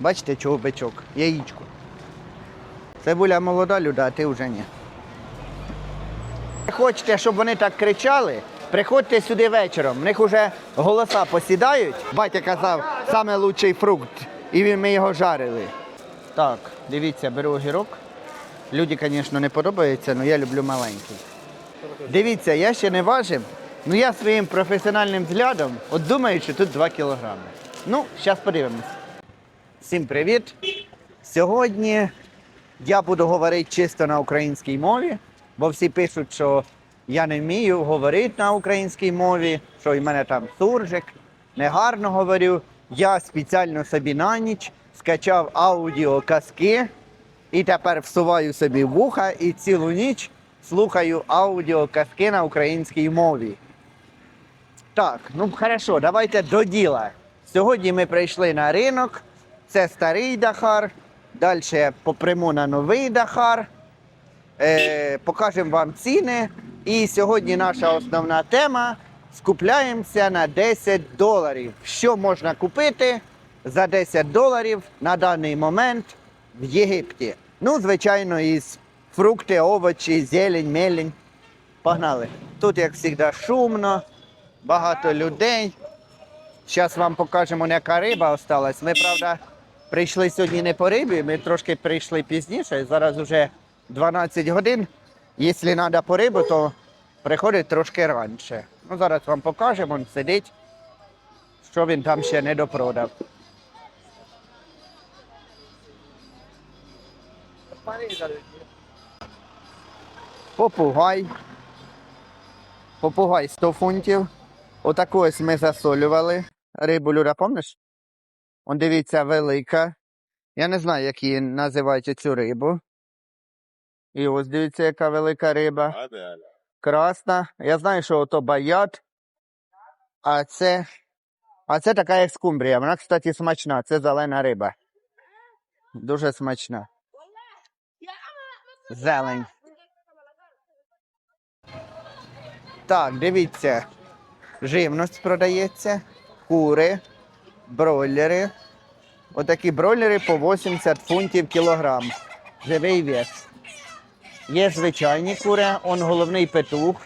Бачите, чого бичок? Яєчко. Цибуля молода люда, а ти вже ні. Хочете, щоб вони так кричали? Приходьте сюди вечором. В них вже голоса посідають. Батя казав, саме лучший фрукт. І ми його жарили. Так, дивіться, беру огірок. Люди, звісно, не подобаються, але я люблю маленький. Дивіться, я ще не важив. Ну я своїм професіональним взглядом от думаю, що тут 2 кілограми. Ну, зараз подивимось. Всім привіт! Сьогодні я буду говорити чисто на українській мові, бо всі пишуть, що я не вмію говорити на українській мові, що в мене там суржик, негарно говорю. Я спеціально собі на ніч скачав аудіоказки і тепер всуваю собі вуха і цілу ніч слухаю аудіоказки на українській мові. Так, ну хорошо, давайте до діла. Сьогодні ми прийшли на ринок. Це старий Дахар. Далі попрямо на новий Дахар. Е, покажемо вам ціни. І сьогодні наша основна тема. Скупляємося на 10 доларів. Що можна купити за 10 доларів на даний момент в Єгипті? Ну, звичайно, із фрукти, овочі, зелень, мелень. Погнали. Тут, як завжди, шумно, багато людей. Зараз вам покажемо, яка риба осталась. Ми, правда, прийшли сьогодні не по рибі, ми трошки прийшли пізніше. Зараз вже 12 годин. Якщо треба по рибу, то приходить трошки раніше. Ну, зараз вам покажемо, він сидить, що він там ще не допродав. Попугай. Попугай 100 фунтів. Отаку ось ми засолювали. Рибу Люда, помниш? Он дивіться, велика. Я не знаю, як її називають цю рибу. І ось дивіться, яка велика риба. Красна. Я знаю, що ото баят. А це. А це така як скумбрія. Вона, кстати, смачна. Це зелена риба. Дуже смачна. Зелень. Так, дивіться. Живність продається, кури, бройлери. Отакі бройлери по 80 фунтів кілограм. Живий вес. Є звичайні кури, он головний петух,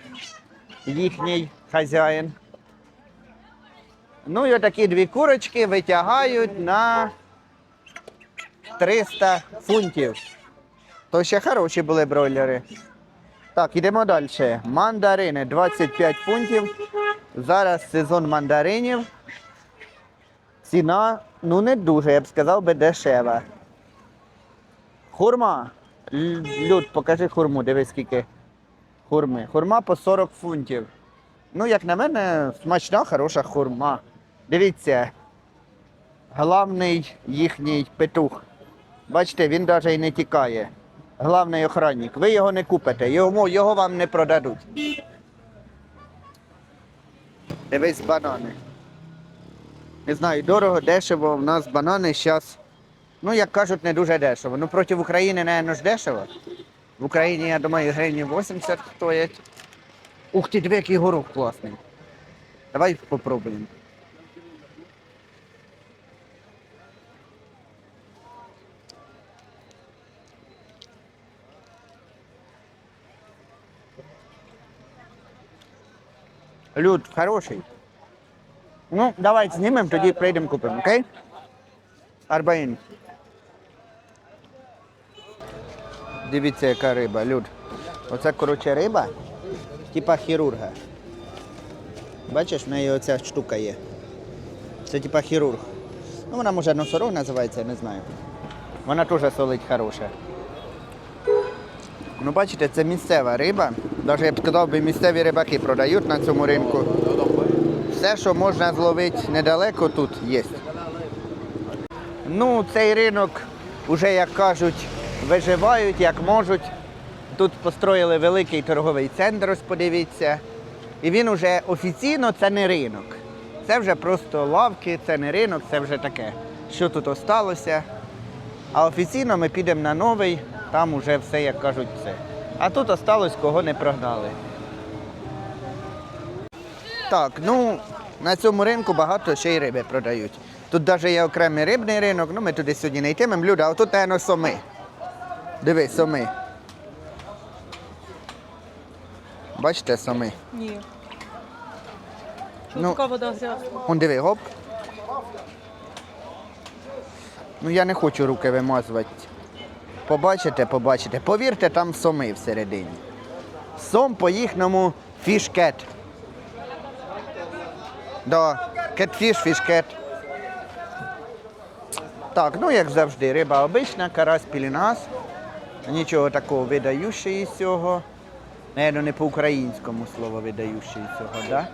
їхній хазяїн. Ну і отакі дві курочки витягають на 300 фунтів. То ще хороші були бройлери. Так, ідемо далі. Мандарини 25 фунтів. Зараз сезон мандаринів. Ціна, ну не дуже, я б сказав би дешева. Хурма. Люд, покажи хурму, дивись скільки хурми. Хурма по 40 фунтів. Ну, як на мене, смачна, хороша хурма. Дивіться, главний їхній петух. Бачите, він навіть і не тікає. Главний охранник. Ви його не купите, його, його вам не продадуть. Дивись банани. Не знаю, дорого, дешево. У нас банани зараз, ну як кажуть, не дуже дешево. Ну проти України, напевно, ж дешево. В Україні, я думаю, гривні 80 стоять. Ух ти, диви, який горох класний. Давай попробуємо. Люд, хороший. Ну, давай знімемо, тоді прийдемо купимо, окей? Арбаїн. Дивіться, яка риба, люд. Оце, коротше, риба, типа хірурга. Бачиш, в неї оця штука є. Це типа хірург. Ну, вона може носорог називається, не знаю. Вона теж солить хороша. Ну, бачите, це місцева риба. Навіть я б сказав, би місцеві рибаки продають на цьому ринку. Все, що можна зловити недалеко, тут є. Ну, цей ринок вже, як кажуть, виживають, як можуть. Тут построїли великий торговий центр, ось подивіться. І він уже офіційно це не ринок. Це вже просто лавки, це не ринок, це вже таке. Що тут осталося. А офіційно ми підемо на новий, там уже все, як кажуть, все. А тут осталось, кого не прогнали. Так, ну на цьому ринку багато ще й риби продають. Тут навіть є окремий рибний ринок, ну ми туди сьогодні не йтимемо. Люда, а тут, напевно, соми. Диви, соми. Бачите, соми. Ні. Що Ну. така вода грязна? Он диви, гоп. Ну я не хочу руки вимазувати. Побачите, побачите. Повірте, там соми всередині. Сом по їхньому фішкет. Да, кетфіш, фішкет. Так, ну як завжди, риба обична, карась пілінас. Нічого такого видаючого із цього. Наверно, не по-українському слово видаючого із цього, так? Да?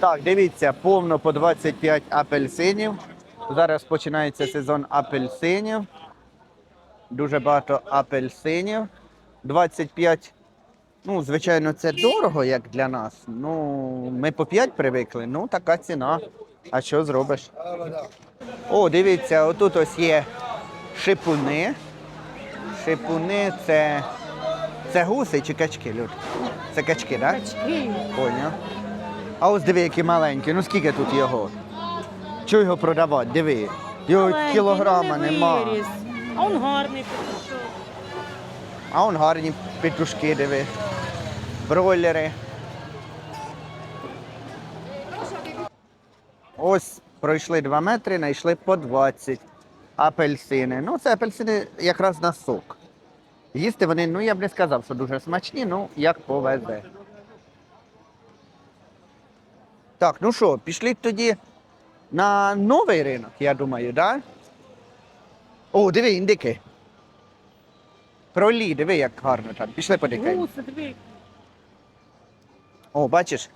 Так, дивіться, повно по 25 апельсинів. Зараз починається сезон апельсинів. Дуже багато апельсинів. 25. Ну, звичайно, це дорого, як для нас. Ну, ми по 5 привикли. Ну, така ціна. А що зробиш? О, дивіться, отут ось є шипуни. Шипуни це. Це гуси чи качки, Люд? Це качки, так? Качки. Поняв. А ось диви, які маленькі. Ну скільки тут його? Чого його продавати? Диви. Його Маленький, кілограма ну, не нема. виріс. А он гарний. А он гарні петушки, диви. Бройлери. Ось пройшли 2 метри, знайшли по 20 апельсини. Ну, це апельсини якраз на сок. Їсти вони, ну я б не сказав, що дуже смачні, ну як повезе. Так, ну що, пішли тоді на новий ринок, я думаю, так? Да? О, диви, індики. Пролі, диви, як гарно там. Пішли подикаємо. О, бачиш?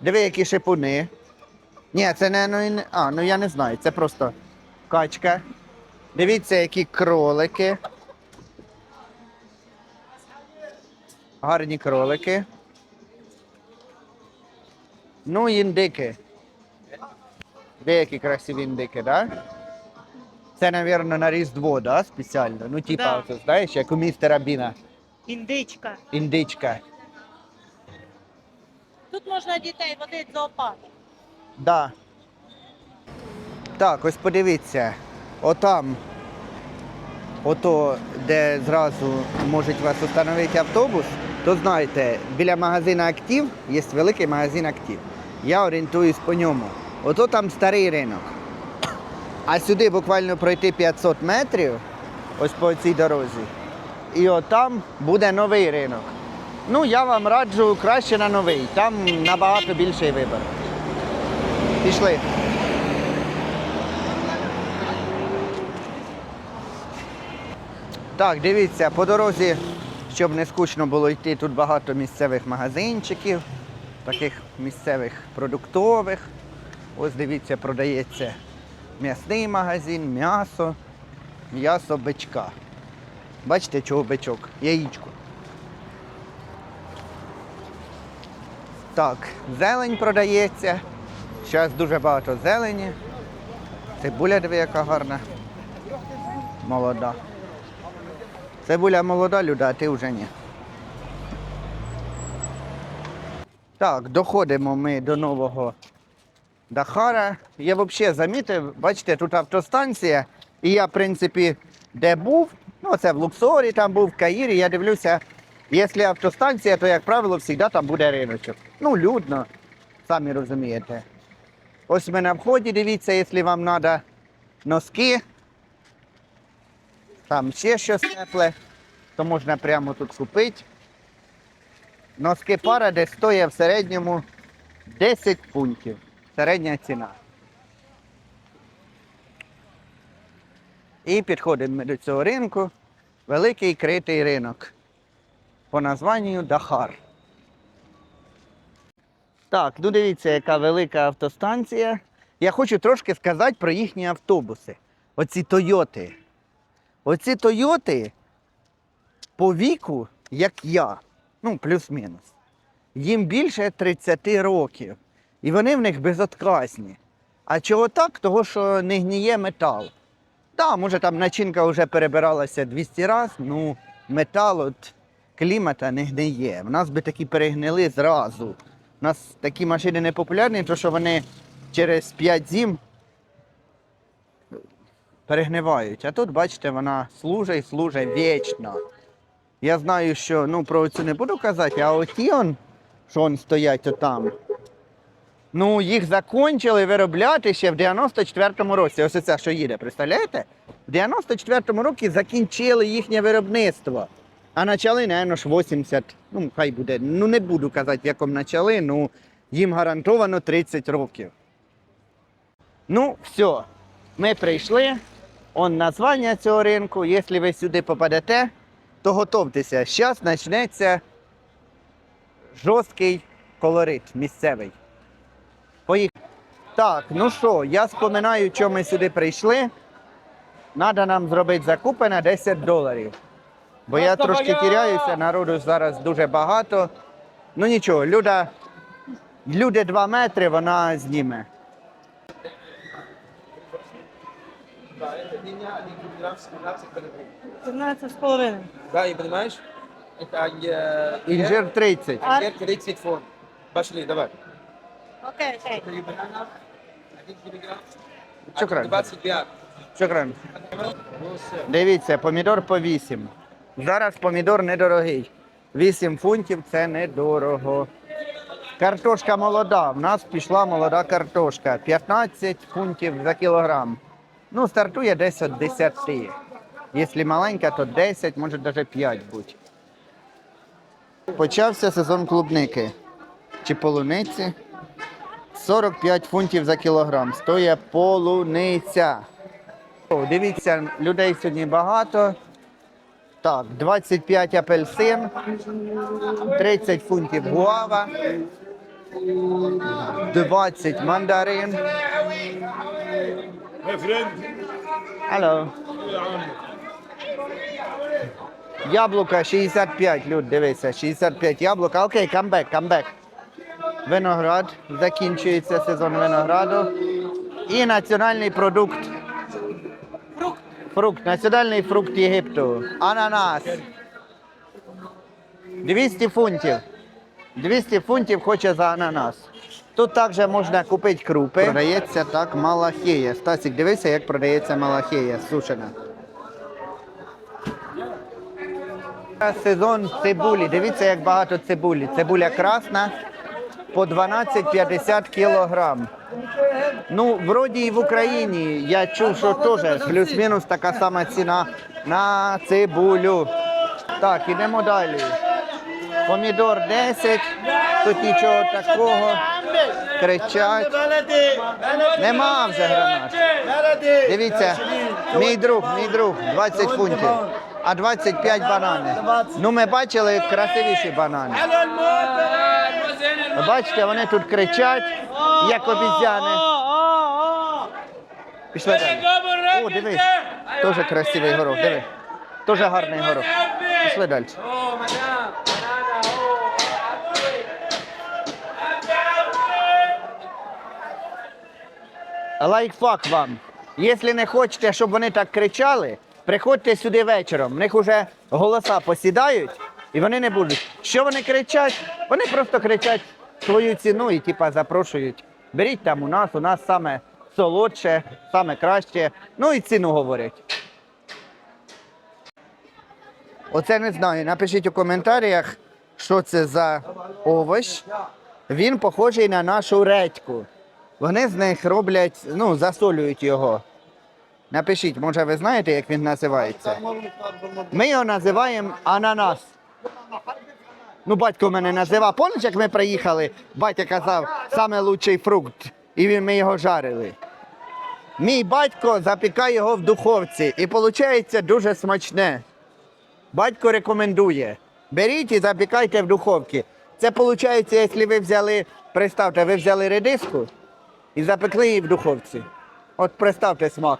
Диви, які шипуни. Ні, це не, ну, і не- а, ну я не знаю, це просто качка. Дивіться, які кролики. Гарні кролики. Ну, індики. Деякі красиві індики, так? Да? Це, мабуть, на Різдво, да, спеціально. Ну, типа, Да. знаєш, як у містера Біна. Індичка. Індичка. Можна дітей водити в зоопарк. Да. Так, ось подивіться. Отам, ото, де зразу можуть вас установити автобус, то знаєте, біля магазину Актив є великий магазин Актив. Я орієнтуюсь по ньому. Ото там старий ринок. А сюди буквально пройти 500 метрів, ось по цій дорозі. І отам буде новий ринок. Ну, я вам раджу краще на новий. Там набагато більший вибір. Пішли. Так, дивіться, по дорозі, щоб не скучно було йти, тут багато місцевих магазинчиків, таких місцевих продуктових. Ось дивіться, продається м'ясний магазин, м'ясо, м'ясо бичка. Бачите, чого бичок? Яєчко. Так, зелень продається. Зараз дуже багато зелені. Цибуля диви, яка гарна. Молода. Цибуля молода, люда, а ти вже ні. Так, доходимо ми до нового Дахара. Я взагалі замітив, бачите, тут автостанція. І я, в принципі, де був, ну це в Луксорі, там був в Каїрі, я дивлюся, якщо автостанція, то, як правило, завжди там буде риночок. Ну, людно, самі розумієте. Ось ми на вході, дивіться, якщо вам треба носки, там ще щось тепле, то можна прямо тут купити. Носки пара десь стоїть в середньому 10 пунктів. Середня ціна. І підходимо до цього ринку. Великий критий ринок. По названню Дахар. Так, ну дивіться, яка велика автостанція. Я хочу трошки сказати про їхні автобуси. Оці Тойоти. Оці Тойоти по віку, як я, ну, плюс-мінус. Їм більше 30 років. І вони в них безотказні. А чого так? Того, що не гніє метал. Так, да, може там начинка вже перебиралася 200 разів, ну метал от клімата не гниє. В нас би такі перегнили зразу. У нас такі машини не популярні, тому що вони через 5 зим перегнивають. А тут, бачите, вона служить, служить вічно. Я знаю, що ну, про цю не буду казати, а оті он, що он стоять отам. Ну, їх закончили виробляти ще в 94-му році. Ось це, що їде, представляєте? В 94-му році закінчили їхнє виробництво. А почали, напевно, ж 80, ну, хай буде. Ну, не буду казати, в якому почали, ну, їм гарантовано 30 років. Ну, все. Ми прийшли. Он названня цього ринку. Якщо ви сюди попадете, то готовтеся. Зараз почнеться жорсткий колорит місцевий. Поїхали. Так, ну що, я споминаю, чому ми сюди прийшли. Треба нам зробити закупи на 10 доларів. Бо я трошки тіряюся, народу зараз дуже багато. Ну нічого, люда, люди 2 метри, вона зніме. П'ятнадцять з половиною. Понимаешь? Это э, Інжир 30. А- инжир 30 фунт. Пошли, давай. Окей, окей. Три банана, один килограмм, 25. Шукран. Ну. Дивіться, помідор по 8. Зараз помідор недорогий. 8 фунтів це недорого. Картошка молода. В нас пішла молода картошка. 15 фунтів за кілограм. Ну, стартує десь від 10. Якщо маленька, то 10, може навіть 5 бути. Почався сезон клубники чи полуниці. 45 фунтів за кілограм. Стоїть полуниця. Дивіться, людей сьогодні багато. Так, 25 апельсин, 30 фунтів гуава, 20 мандарин. Алло. Яблука 65, люд, дивися, 65 яблука. Окей, камбек, камбек. Виноград. Закінчується сезон винограду. І національний продукт Фрукт. Національний фрукт Єгипту. Ананас. 200 фунтів. 200 фунтів хоче за ананас. Тут також можна купити крупи. Продається так малахія. Стасік, дивися, як продається малахія сушена. Сезон цибулі. Дивіться, як багато цибулі. Цибуля красна по 12,50 кілограм. Ну, вроді і в Україні я чув, що теж плюс-мінус така сама ціна на цибулю. Так, ідемо далі. Помідор 10, тут нічого такого. Кричать. Нема вже гранат. Дивіться, мій друг, мій друг, 20 фунтів, а 25 банани. Ну, ми бачили красивіші банани. Бачите, вони тут кричать, як обізяни. Пішли. О, диви, теж красивий горох, диви. Теж гарний горох. Пішли далі. Лайфхак вам. Якщо не хочете, щоб вони так кричали, приходьте сюди вечором. В них вже голоса посідають і вони не будуть. Що вони кричать? Вони просто кричать свою ціну і типа запрошують. Беріть там у нас, у нас саме солодше, саме краще. Ну і ціну говорять. Оце не знаю. Напишіть у коментарях, що це за овощ. Він похожий на нашу редьку. Вони з них роблять, ну, засолюють його. Напишіть, може ви знаєте, як він називається? Ми його називаємо ананас. Ну, батько мене називав. Пам'ятаєш, як ми приїхали, батько казав, саме лучший фрукт, і ми його жарили. Мій батько запікає його в духовці і виходить дуже смачне. Батько рекомендує. Беріть і запікайте в духовці. Це виходить, якщо ви взяли, представте, ви взяли редиску і запекли її в духовці. От представте смак.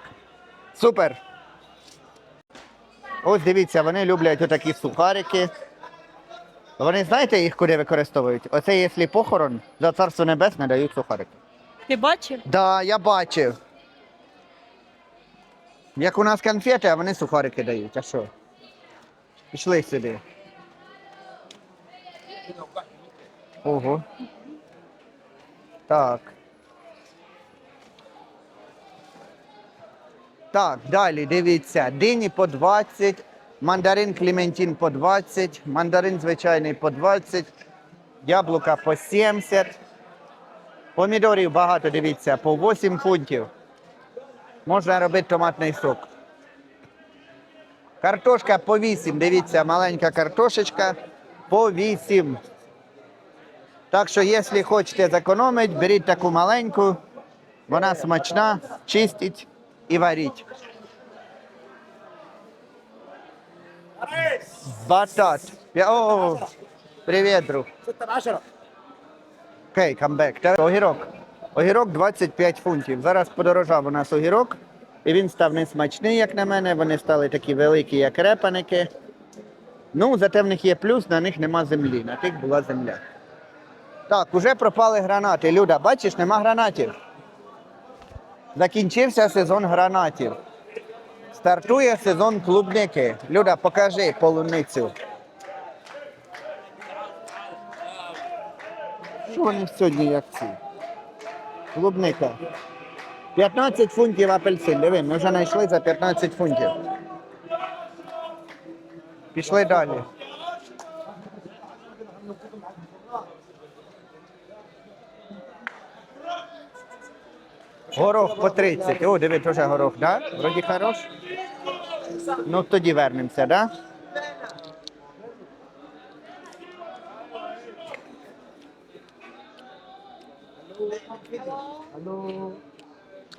Супер. Ось дивіться, вони люблять отакі сухарики. Вони знаєте їх куди використовують? Оце якщо похорон, за царство небесне дають сухарики. Ти бачив? Да, я бачив. Як у нас конфети, а вони сухарики дають. А що? Пішли сюди. Ого. Так. Так, далі дивіться. Дині по 20, мандарин Клементін по 20, мандарин звичайний по 20, яблука по 70. Помідорів багато, дивіться, по 8 фунтів. Можна робити томатний сок. Картошка по 8, дивіться, маленька картошечка по 8. Так що, якщо хочете зекономити, беріть таку маленьку, вона смачна, чистить і варіть. Батат. О, привіт, друг. Окей, камбек. Огірок. Огірок 25 фунтів. Зараз подорожав у нас огірок, і він став несмачний, як на мене. Вони стали такі великі, як репаники. Ну, зате в них є плюс, на них нема землі. На тих була земля. Так, уже пропали гранати. Люда, бачиш, нема гранатів. Закінчився сезон гранатів. Стартує сезон клубники. Люда, покажи полуницю. Що вони сьогодні як ці? Клубника. 15 фунтів апельсин. Диви, ми вже знайшли за 15 фунтів. Пішли далі. Горох по 30. О, диви, теж горох, да? Вроді хорош. Ну тоді вернемося, да?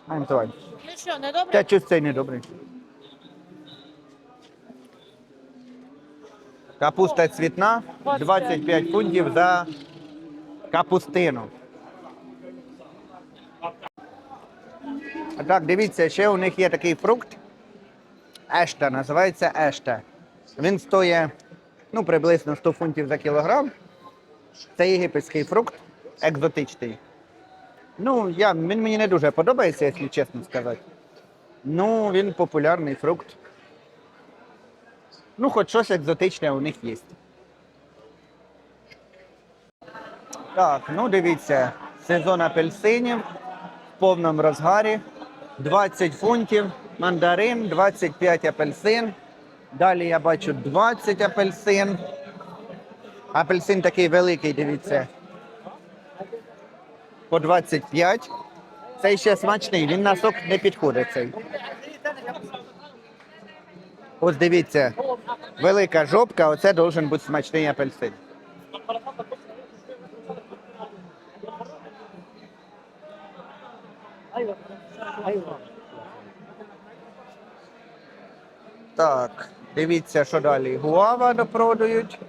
Антон, Ну що, не добре? та чуть цей недобрий. Капуста цвітна 25 фунтів за капустину. Так, дивіться, ще у них є такий фрукт. Ешта, називається ешта. Він стоїть ну, приблизно 100 фунтів за кілограм. Це єгипетський фрукт, екзотичний. Ну, я, він мені не дуже подобається, якщо чесно сказати. Ну, він популярний фрукт. Ну, хоч щось екзотичне у них є. Так, ну дивіться, сезон апельсинів в повному розгарі. 20 фунтів, мандарин, 25 апельсин. Далі я бачу 20 апельсин. Апельсин такий великий, дивіться. По 25. Цей ще смачний, він на сок не підходить цей. Ось дивіться, велика жопка, оце должен бути смачний апельсин. Так, дивіться, що далі. Гуава допродають.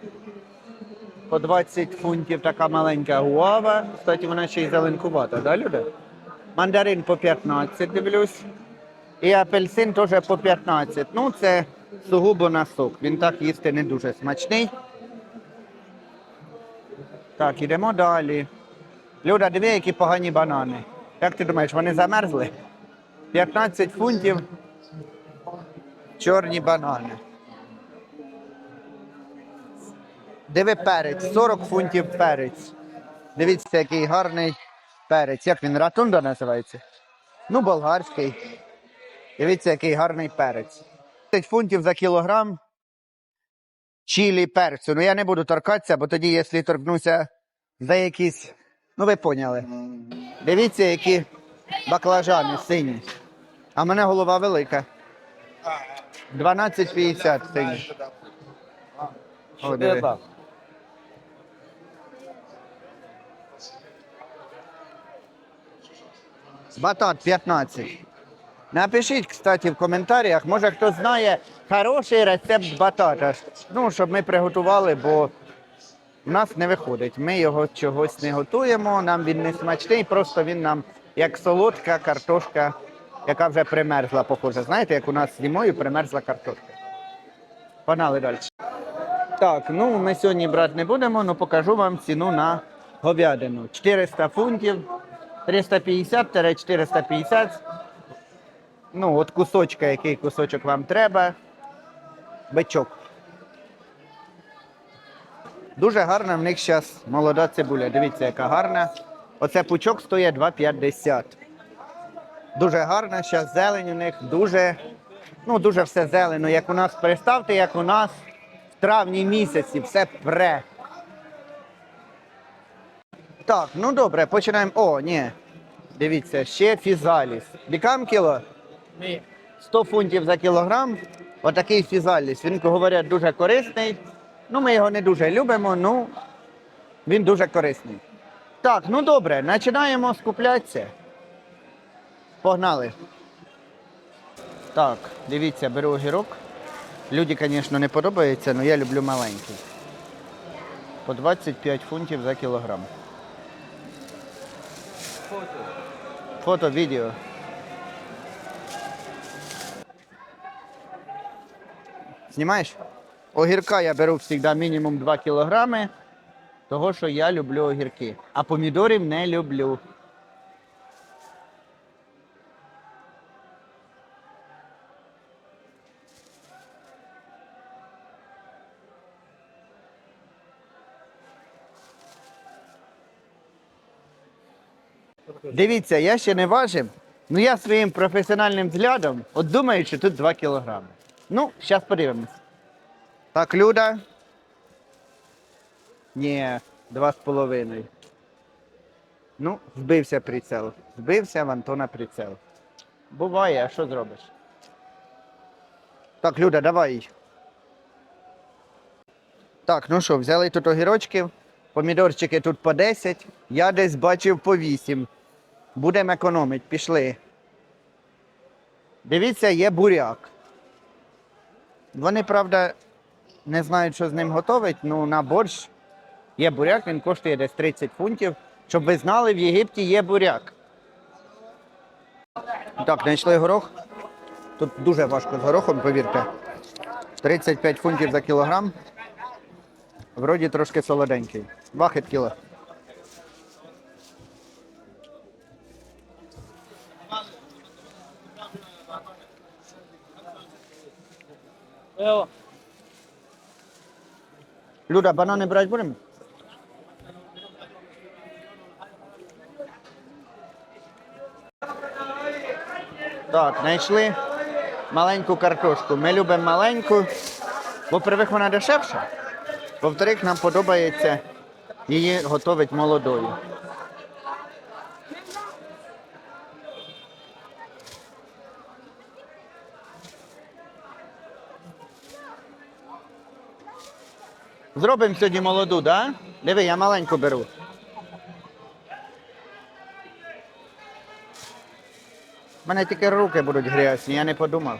По 20 фунтів така маленька гуава. Кстати, вона ще й зеленкувата, да, люди? Мандарин по 15, дивлюсь. І апельсин теж по 15. Ну, це сугубо на сок. Він так їсти не дуже смачний. Так, ідемо далі. Люда, диви, які погані банани. Як ти думаєш, вони замерзли? 15 фунтів чорні банани. Диви перець, 40 фунтів перець. Дивіться, який гарний перець. Як він ратунда називається? Ну, болгарський. Дивіться, який гарний перець. 10 фунтів за кілограм чилі перцю. Ну я не буду торкатися, бо тоді, якщо торкнуся за якісь. Ну, ви поняли. Дивіться, які баклажани сині. А в мене голова велика. 12,50 сині. О, диви. Батат 15. Напишіть, кстати, в коментарях, може хто знає хороший рецепт батата. Ну, щоб ми приготували, бо в нас не виходить. Ми його чогось не готуємо, нам він не смачний, просто він нам як солодка картошка, яка вже примерзла, похоже. Знаєте, як у нас зимою примерзла картошка. Погнали далі. Так, ну ми сьогодні брати не будемо, але покажу вам ціну на говядину. 400 фунтів, 350-450. Ну, от кусочка, який кусочок вам треба. Бичок. Дуже гарна в них зараз молода цибуля. Дивіться, яка гарна. Оце пучок стоїть 2,50. Дуже гарна, зараз зелень у них, дуже, ну, дуже все зелено. Як у нас, представте, як у нас в травні місяці все пре. Так, ну добре, починаємо. О, ні. Дивіться, ще фізаліс. Бікам кіло? Ні. 100 фунтів за кілограм. Отакий фізаліс. Він, говорять, дуже корисний. Ну, ми його не дуже любимо, ну він дуже корисний. Так, ну добре, починаємо скуплятися. Погнали. Так, дивіться, беру огірок. Люди, звісно, не подобається, але я люблю маленький. По 25 фунтів за кілограм. Фото, Фото, відео. Знімаєш? Огірка я беру завжди мінімум 2 кілограми, того що я люблю огірки. А помідорів не люблю. Дивіться, я ще не важив. Ну я своїм професіональним взглядом от думаю, що тут 2 кілограми. Ну, зараз подивимось. Так, Люда. Ні, два з половиною. Ну, збився прицел. Збився в Антона прицел. Буває, а що зробиш? Так, Люда, давай. Так, ну що, взяли тут огірочків. Помідорчики тут по 10. Я десь бачив по 8. Будемо економити, пішли. Дивіться, є буряк. Вони, правда, не знають, що з ним готовить, ну на борщ є буряк, він коштує десь 30 фунтів. Щоб ви знали, в Єгипті є буряк. Так, знайшли горох. Тут дуже важко з горохом, повірте. 35 фунтів за кілограм. Вроді трошки солоденький. Вахит кіло. Ео. Люда, банани брати будемо? Так, знайшли маленьку картошку. Ми любимо маленьку, бо привик вона дешевша. Во-вторых, нам подобається її готувати молодою. Зробимо сьогодні молоду, да? Диви, я маленьку беру. У мене тільки руки будуть грязні, я не подумав.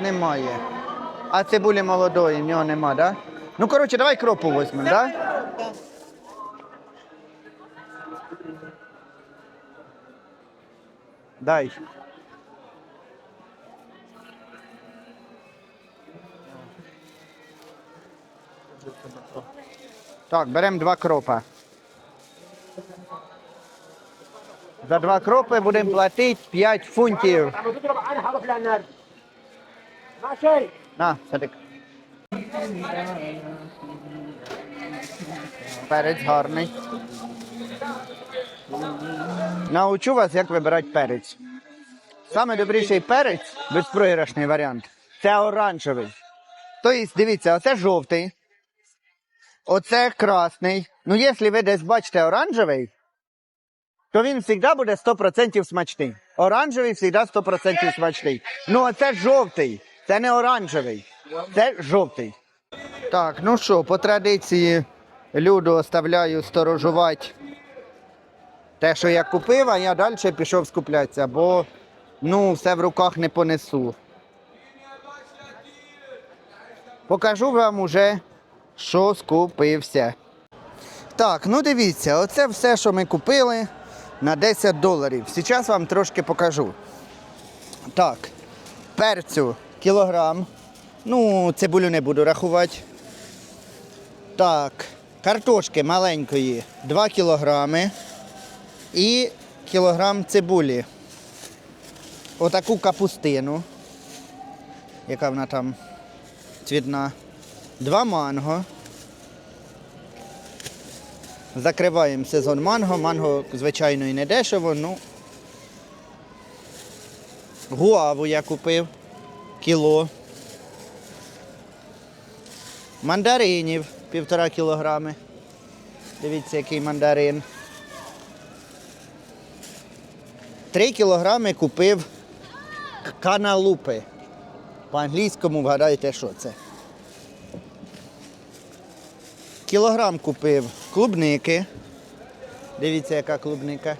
Немає. А цибулі молодої, в нього нема, да? Ну, коротше, давай кропу візьмемо, да? Дай. Так, беремо два кропи. За два кропи будемо платити 5 фунтів. На, садик. Перець гарний. Научу вас, як вибирати перець. Саме добріший перець, безпрограшний варіант, це оранжевий. Тобто, дивіться, оце жовтий оце красний. Ну, якщо ви десь бачите оранжевий, то він завжди буде 100% смачний. Оранжевий завжди 100% смачний. Ну, а це жовтий, це не оранжевий, це жовтий. Так, ну що, по традиції люду оставляю сторожувати те, що я купив, а я далі пішов скуплятися, бо ну, все в руках не понесу. Покажу вам уже, що скупився. Так, ну дивіться, оце все, що ми купили на 10 доларів. Зараз вам трошки покажу. Так, перцю кілограм. Ну, цибулю не буду рахувати. Так, картошки маленької 2 кілограми і кілограм цибулі. Отаку капустину, яка вона там цвітна. Два манго. Закриваємо сезон манго. Манго, звичайно, і не дешево, ну. Гуаву я купив кіло. Мандаринів півтора кілограми. Дивіться, який мандарин. Три кілограми купив каналупи. По-англійському вгадайте, що це. Кілограм купив клубники. Дивіться, яка клубника.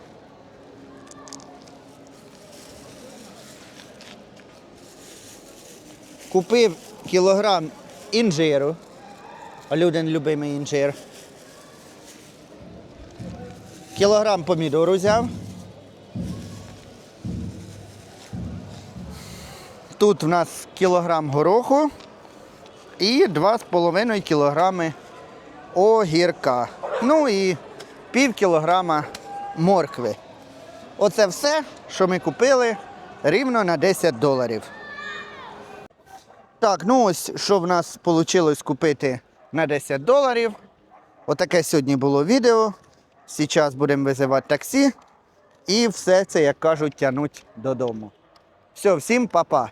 Купив кілограм інжиру. Люден любимий інжир. Кілограм помідору взяв. Тут в нас кілограм гороху і 2,5 кілограми огірка. Ну і пів кілограма моркви. Оце все, що ми купили рівно на 10 доларів. Так, ну ось що в нас вийшло купити на 10 доларів. Отаке сьогодні було відео. Зараз будемо визивати таксі і все це, як кажуть, тягнуть додому. Все, всім па-па.